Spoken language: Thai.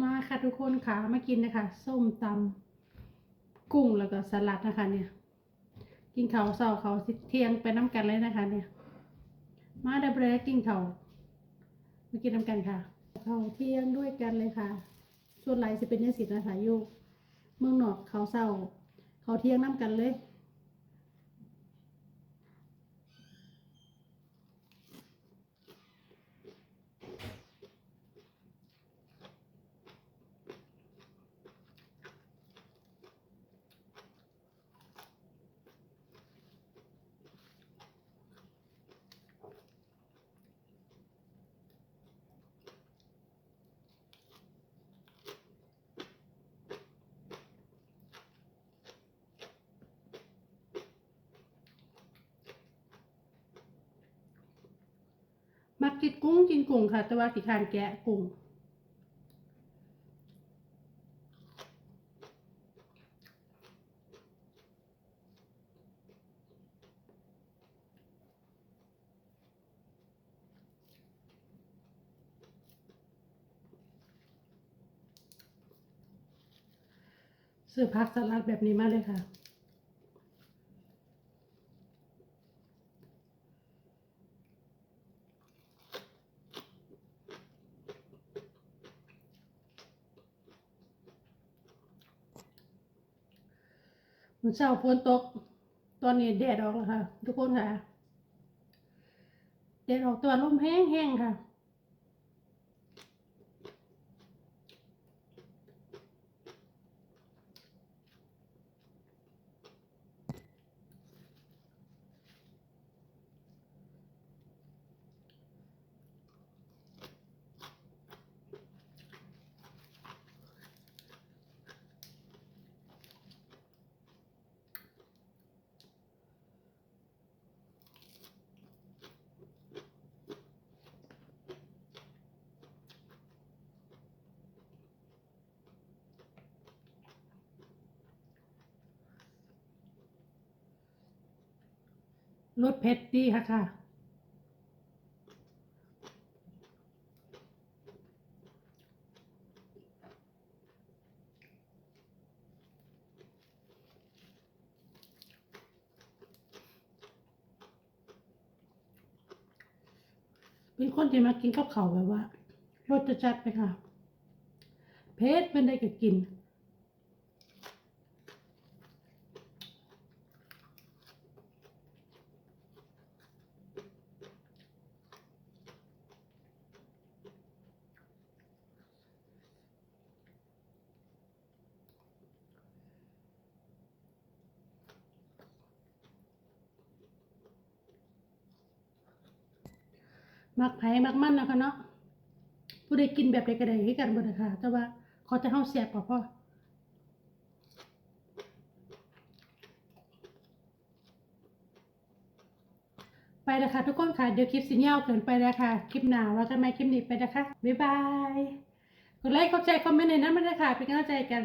มาค่ะทุกคนค่ะมากินนะคะส้มตำกุ้งแล้วก็สลัดนะคะเนี่ย กินเขาวเสาร์เขาวสิเที่ยงไปน้ำกันเลยนะคะเนี่ย มาดับเบิลกินเขาวมากินน้ำกันค่ะเขาวเที่ยงด้วยกันเลยค่ะ ส่วนไรจะเป็นยังสิทธิ์นะคะยูเมืองนอกเขาวเศร้าเขาวเที่ยงน้ำกันเลย มักกินกุ้งกินกุ้งค่ะ แต่ว่าสิทานแกะกุ้งซื้อผักสลัดแบบนี้มาเลยค่ะ มันเช้าฝนตก ตอนนี้แดดออกแล้วค่ะ ทุกคนค่ะแดดออกตัวลมแห้งๆค่ะ รสเผ็ดดีค่ะค่ะ เป็นคนที่มากินข้าวเขาแบบว่า รสจะจัดไปค่ะ เผ็ดเป็นได้ก็กิน มักไผ่มักมันนะคะเนาะผู้ใดกินแบบใดก็ได้ให้กันบ่นะคะแต่ว่าขอจะเฮาแซ่บกว่าพ่อไปนะคะทุกคนค่ะ เดี๋ยวคลิปสิยาวเกินไปแล้วค่ะ คลิปหน้าเราจะมาคลิปนี้ไปนะคะ บ๊ายบาย กดไลค์กดแชร์คอมเมนต์ในนั้นมาเลยค่ะ เป็นกำลังใจกัน